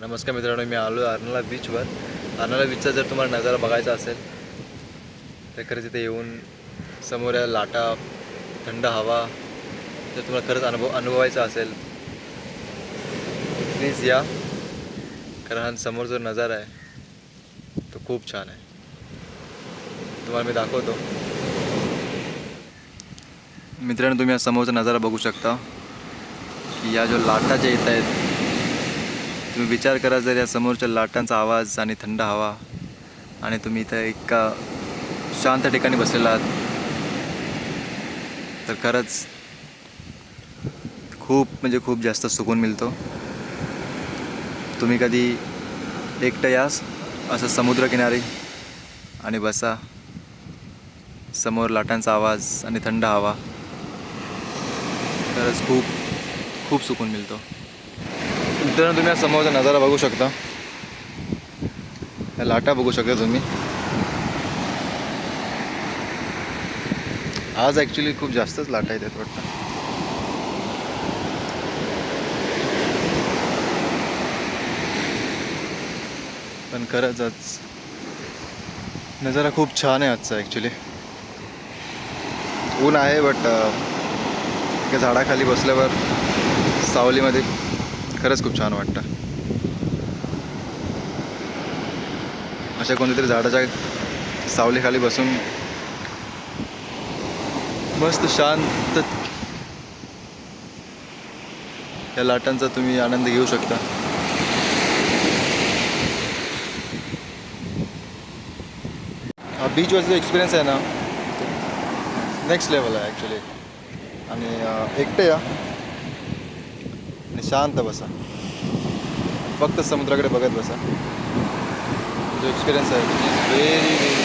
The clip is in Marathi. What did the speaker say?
नमस्कार मित्रांनो मी आलो अर्नाला बीचवर. अर्नाला बीचचा जर तुम्हाला नजारा बघायचा असेल तर खरंच इथे येऊन समोर या लाटा थंड हवा जर तुम्हाला खरंच अनुभव अनुभवायचा असेल प्लीज या. कारण हा समोर जो नजारा आहे तो खूप छान आहे. तुम्हाला मी दाखवतो. मित्रांनो तुम्ही या समोरचा नजारा बघू शकता. की या जो लाटा ज्या येत आहेत तुम्ही विचार करा जर या समोरच्या लाटांचा आवाज आणि थंड हवा आणि तुम्ही इथं एका शांत ठिकाणी बसलेला आहात तर खरंच खूप म्हणजे खूप जास्त सुकून मिळतो. तुम्ही कधी एकटं यास असं समुद्रकिनारी आणि बसा. समोर लाटांचा आवाज आणि थंड हवा. खरंच खूप खूप सुकून मिळतो. मित्रांनो तुम्ही या समोरचा नजारा बघू शकता. या लाटा बघू शकता तुम्ही. आज ॲक्च्युली खूप जास्तच लाटा येतात वाटतं. पण खरंच आज नजारा खूप छान आहे आजचा ॲक्च्युली ऊन आहे बट एका झाडाखाली बसल्यावर सावलीमध्ये खरंच खूप छान वाटतं. अशा कोणत्यातरी झाडाच्या सावलीखाली बसून मस्त शांत या लाटांचा तुम्ही आनंद घेऊ शकता. हा बीचवरचा एक्सपिरियन्स आहे ना नेक्स्ट लेवल आहे ॲक्च्युली आणि एकटे या. आणि शांत बसा. फक्त समुद्राकडे बघत बसा. जो एक्सपिरियन्स आहे. Very very